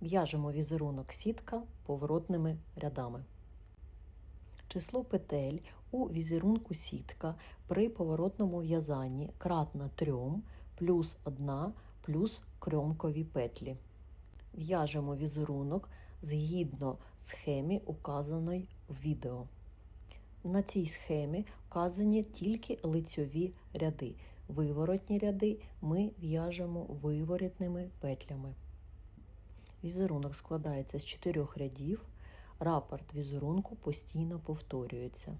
В'яжемо візерунок сітка поворотними рядами. Число петель у візерунку сітка при поворотному в'язанні кратно 3 плюс 1 плюс кромкові петлі. В'яжемо візерунок згідно схемі, указаної в відео. На цій схемі вказані тільки лицьові ряди. Виворотні ряди ми в'яжемо виворотними петлями. Візерунок складається з чотирьох рядів. Рапорт візерунку постійно повторюється.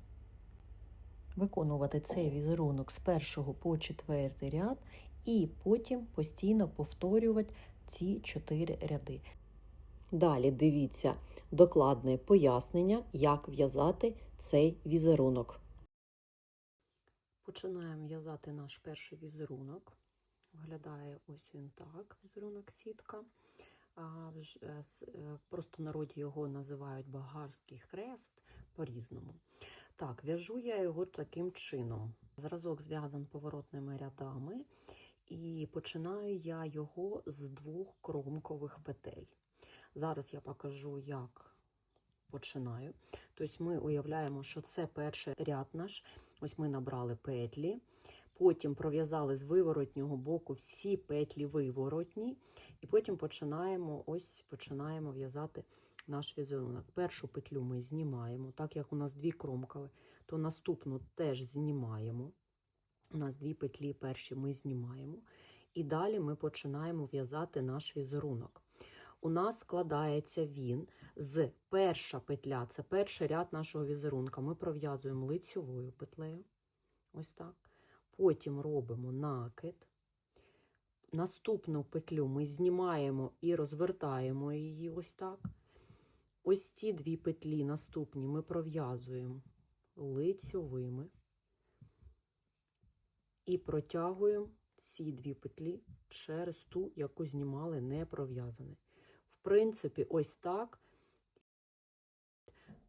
Виконувати цей візерунок з першого по четвертий ряд і потім постійно повторювати ці чотири ряди. Далі дивіться докладне пояснення, як в'язати цей візерунок. Починаємо в'язати наш перший візерунок. Виглядає ось він так, візерунок сітка. Е, е, В простонароді його називають болгарський хрест по-різному. Так, в'яжу я його таким чином. Зразок зв'язан поворотними рядами, і починаю я його з двох кромкових петель. Зараз я покажу, як починаю. Тобто ми уявляємо, що це перший ряд наш. Ось ми набрали петлі, потім пров'язали з виворотнього боку всі петлі виворотні, і потім починаємо ось починаємо в'язати наш візерунок. Першу петлю ми знімаємо, так як у нас дві кромкові, то наступну теж знімаємо. У нас дві петлі перші ми знімаємо. І далі ми починаємо в'язати наш візерунок. У нас складається він з перша петля, це перший ряд нашого візерунка. Ми пров'язуємо лицьовою петлею. Ось так. Потім робимо накид. Наступну петлю ми знімаємо і розвертаємо її ось так. Ось ці дві петлі наступні ми пров'язуємо лицьовими і протягуємо ці дві петлі через ту, яку знімали не пров'язаний. В принципі, ось так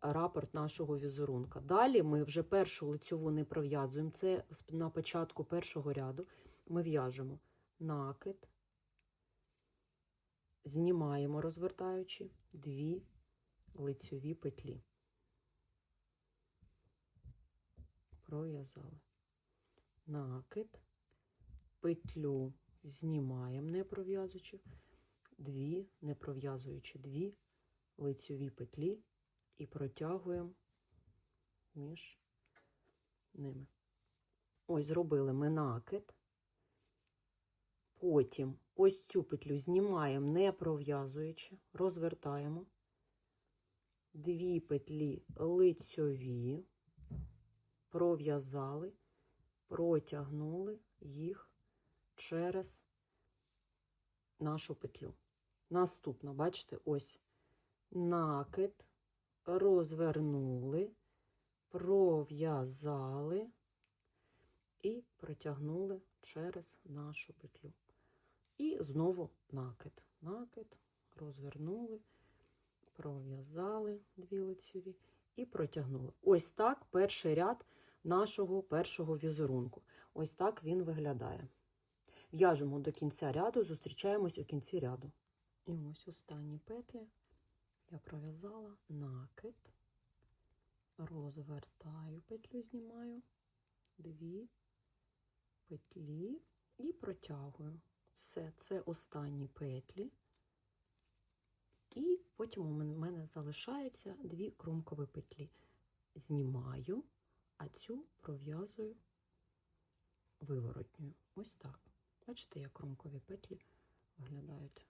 рапорт нашого візерунка. Далі ми вже першу лицьову не пров'язуємо. Це на початку першого ряду ми в'яжемо накид, знімаємо, розвертаючи дві лицьові петлі. Пров'язали. Накид, петлю знімаємо, не пров'язуючи, дві, не пров'язуючи дві лицьові петлі і протягуємо між ними. Ось зробили ми накид. Потім ось цю петлю знімаємо, не пров'язуючи, розвертаємо. Дві петлі лицьові, пров'язали, протягнули їх через нашу петлю. Наступна, бачите, ось накид, розвернули, пров'язали і протягнули через нашу петлю. І знову накид. Накид, розвернули, пров'язали дві лицеві і протягнули. Ось так перший ряд нашого першого візерунку. Ось так він виглядає. В'яжемо до кінця ряду, зустрічаємось у кінці ряду. І ось останні петлі я пров'язала накид, розвертаю петлю, знімаю дві петлі і протягую. Все, це останні петлі. І потім у мене залишаються дві кромкові петлі. Знімаю, а цю пров'язую виворотньою. Ось так. Бачите, як кромкові петлі виглядають.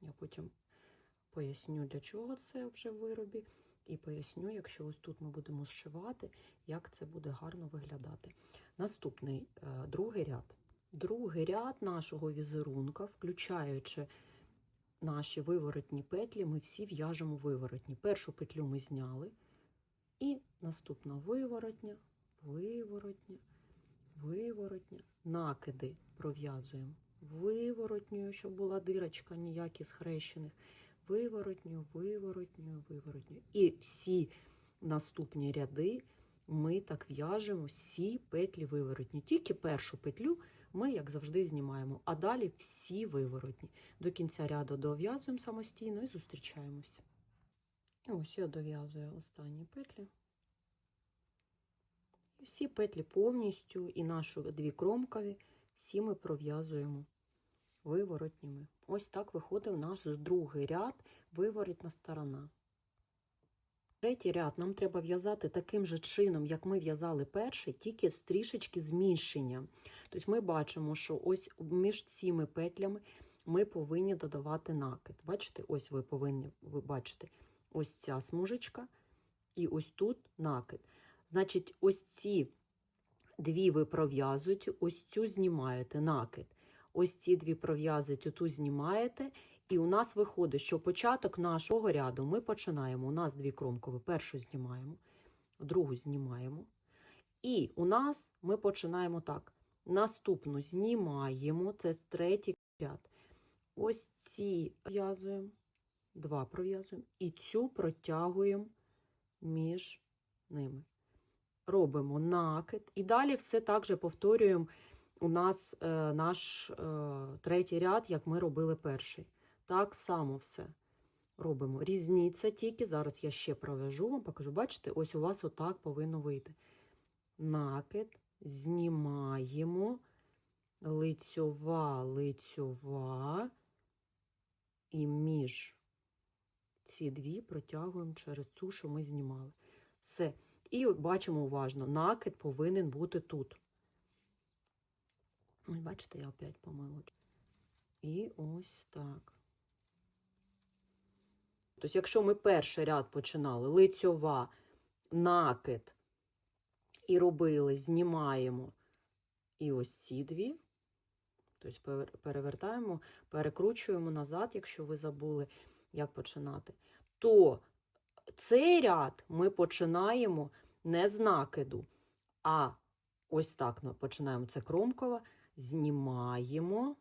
Я потім поясню, для чого це вже в виробі, і поясню, якщо ось тут ми будемо зшивати, як це буде гарно виглядати. Наступний е, другий ряд. Другий ряд нашого візерунка, включаючи наші виворотні петлі, ми всі в'яжемо виворотні. Першу петлю ми зняли, і наступна виворотня, виворотня, виворотня, накиди пров'язуємо виворотньою, щоб була дирочка, ніякі схрещених, виворотню, виворотню, виворотню. І всі наступні ряди ми так в'яжемо всі петлі виворотні. Тільки першу петлю ми, як завжди, знімаємо. А далі всі виворотні. До кінця ряду дов'язуємо самостійно і зустрічаємось. І ось я дов'язую останні петлі. І всі петлі повністю, і нашу дві кромкові, всі ми пров'язуємо виворотніми. Ось так виходив наш другий ряд, виворотна сторона. Третій ряд нам треба в'язати таким же чином, як ми в'язали перший, тільки з трішечки зміщенням. Тобто ми бачимо, що ось між цими петлями ми повинні додавати накид. Бачите, ось ви повинні ви бачите, ось ця смужечка, і ось тут накид. Значить, ось ці дві ви пров'язуєте, ось цю знімаєте накид. Ось ці дві пров'язуєте, ту знімаєте. І у нас виходить, що початок нашого ряду ми починаємо. У нас дві кромкові. Першу знімаємо, другу знімаємо. І у нас ми починаємо так. Наступну знімаємо, це третій ряд. Ось ці пров'язуємо, два пров'язуємо, і цю протягуємо між ними. Робимо накид. І далі все так же повторюємо у нас е, наш е, третій ряд, як ми робили перший. Так само все робимо. Різниця тільки, зараз я ще провяжу вам, покажу. Бачите, ось у вас отак повинно вийти. Накид, знімаємо, лицьова, лицьова, і між ці дві протягуємо через цю, що ми знімали. Все. І бачимо уважно, накид повинен бути тут. Ось, бачите, я опять помила. І ось так. Тобто, якщо ми перший ряд починали, лицьова, накид, і робили, знімаємо і ось ці дві, тобто перевертаємо, перекручуємо назад, якщо ви забули, як починати, то цей ряд ми починаємо не з накиду, а ось так починаємо це кромкова, знімаємо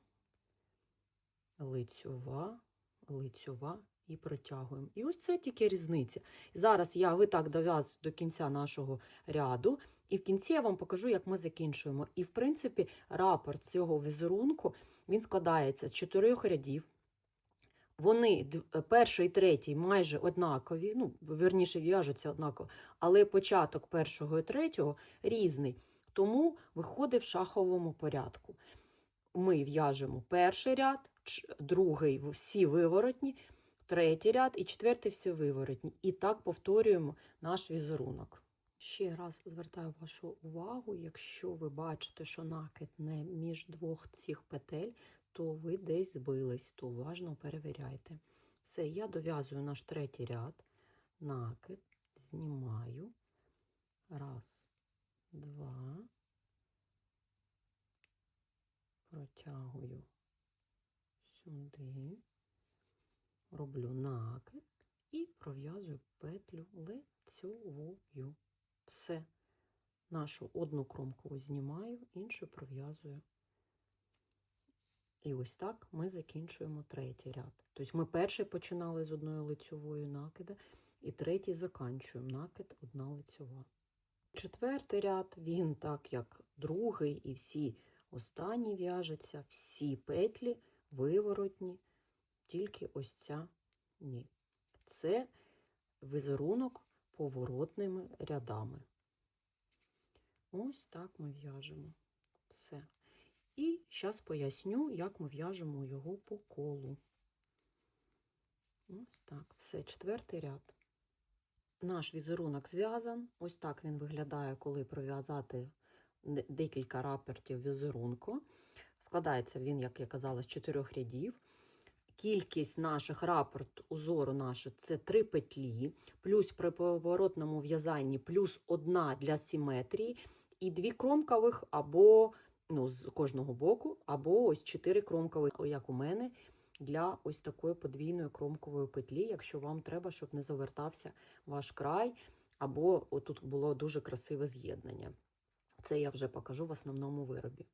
лицьова, лицьова і протягуємо. І ось це тільки різниця. Зараз я ви так дов'язую до кінця нашого ряду, і в кінці я вам покажу, як ми закінчуємо. І, в принципі, рапорт цього візерунку він складається з чотирьох рядів. Вони перший і третій майже однакові, ну, верніше, в'яжуться однаково, але початок першого і третього різний. Тому виходить в шаховому порядку. Ми в'яжемо перший ряд, другий всі виворотні, третій ряд і четвертий всі виворотні. І так повторюємо наш візерунок. Ще раз звертаю вашу увагу, якщо ви бачите, що накид не між двох цих петель, то ви десь збились, то уважно перевіряйте. Все, я дов'язую наш третій ряд, накид, знімаю. Раз, два, протягую сюди, роблю накид і пров'язую петлю лицьовою. Все. Нашу одну кромку знімаю, іншу пров'язую. І ось так ми закінчуємо третій ряд. Тобто ми перший починали з одною лицьовою накида, і третій заканчуємо накид одна лицьова. Четвертий ряд, він, так як другий, і всі останні в'яжуться, всі петлі виворотні, тільки ось ця ні. Це візерунок поворотними рядами. Ось так ми в'яжемо все. І зараз поясню, як ми в'яжемо його по колу. Ось так, все, четвертий ряд. Наш візерунок зв'язан. Ось так він виглядає, коли пров'язати декілька рапортів візерунку. Складається він, як я казала, з чотирьох рядів. Кількість наших рапорт узору наше це три петлі, плюс при поворотному в'язанні, плюс одна для симетрії, і дві кромкових або ну, з кожного боку, або ось чотири кромкових, як у мене, для ось такої подвійної кромкової петлі, якщо вам треба, щоб не завертався ваш край, або отут було дуже красиве з'єднання. Це я вже покажу в основному виробі.